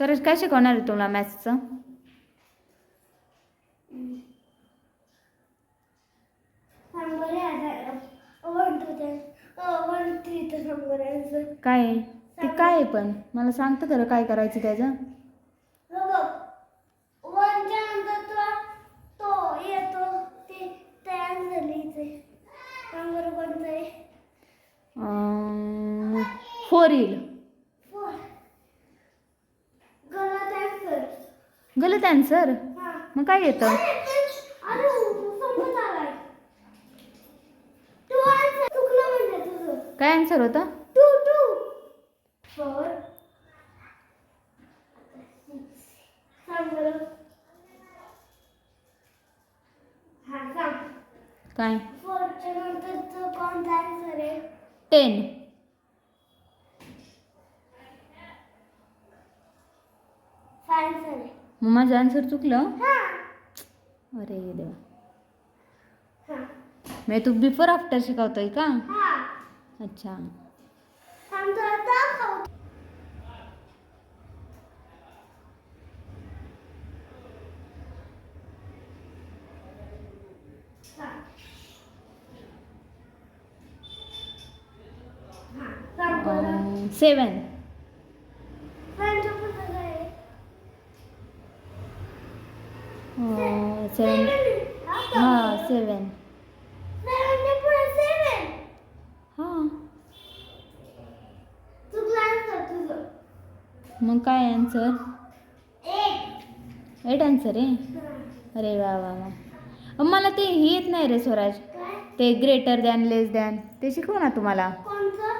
स्वराज काय शिकवणार आहे तुला मॅथ्सचं. काय आहे? ते काय आहे पण? मला सांगतं खरं काय करायचं त्याचं. हो बघ वनच्या नंतर तुला तो येतो ते तयार झाली सांग बरं कोणतं आहे फोर येईल फोर गलत answer. गलत आन्सर हा. मग काय येतं अरे संपत आलाय. तू answer चुकलं म्हणजे तुझं काय आन्सर होता टू टू फोर सांग बरं हा सांग काय फोरच्या नंतरचं कोणता आन्सर आहे टेन काय आन्सर आहे मग माझं आन्सर चुकलं? हा. अरे देवा. हा. मी तू बिफोर आफ्टर शिकवतोय का? हा. अच्छा. हा. सेवन सेवन हां सेवन हां मग काय आन्सर एट आन्सर आहे? अरे वा वा वा. मला ते हे येत नाही रे स्वराज. ते ग्रेटर दॅन लेस दॅन ते शिकव ना तुम्हाला कोणतं?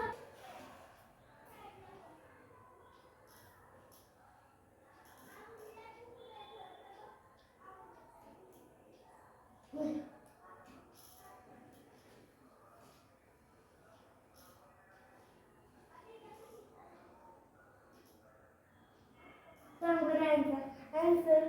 सांग बरं answer. Answer. सांग. अं, seven मधलं answer सांग बरं.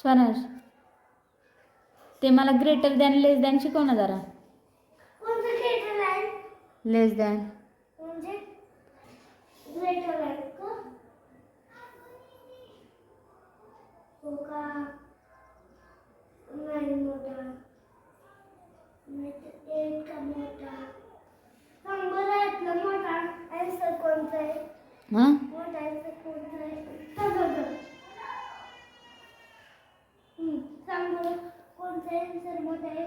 स्वराज ते मला ग्रेटर दॅन लेस दॅन शिकव ना जरा कोणतं? लेस दॅन म्हणजे का? हो का? नाही मोठा. नाही तर एक का मोठा. सांग बरं यातलं मोठा answer कोणता आहे? हां मोठा answer कोणता आहे? सांग बरं. हम्म, सांग बरं कोणता answer मोठा आहे?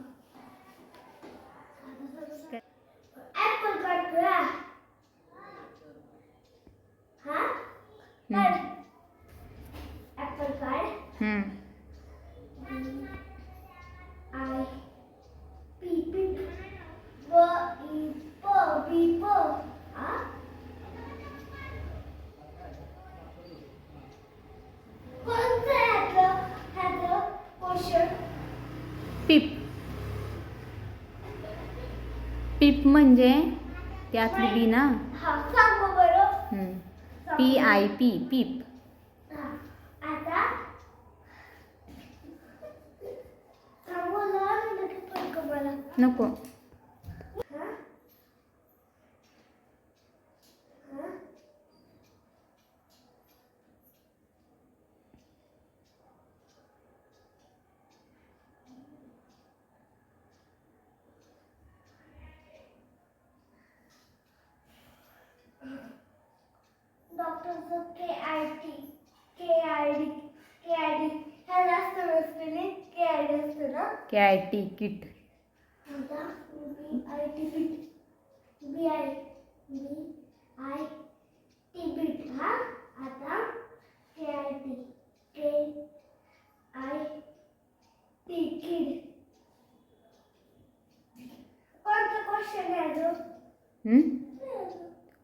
पीप. पीप म्हणजे त्यातली बी ना? पी आय पी पीप. नको हा? हा? डॉक्टरचं K I T K I D K I D ह्या जास्त नसते के आय डी असतं ना के आय टी किट आता B I T bit B I B I T bit हा आता K I T K I T कोणतं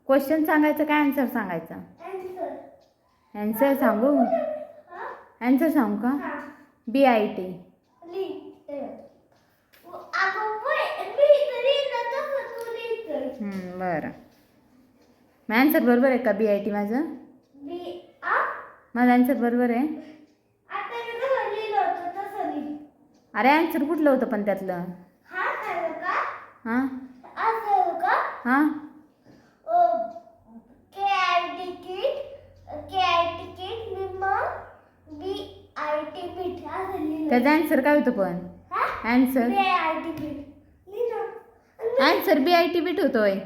क्वेश्चन सांगायचं काय? आन्सर सांगायचं. आन्सर सांगू? आन्सर सांगू का? बी आय टी लिहिते अगं वय मी तरी ना तसं तू लिहितोय बरं. मग आन्सर बरोबर आहे का बी आय टी माझं? माझं आन्सर बरोबर आहे. अरे आन्सर कुठलं होतं पण त्यातलं? हा हां? हां? त्याचं आन्सर काय होतं पण? हा? Answer answer B I T bit होतोय.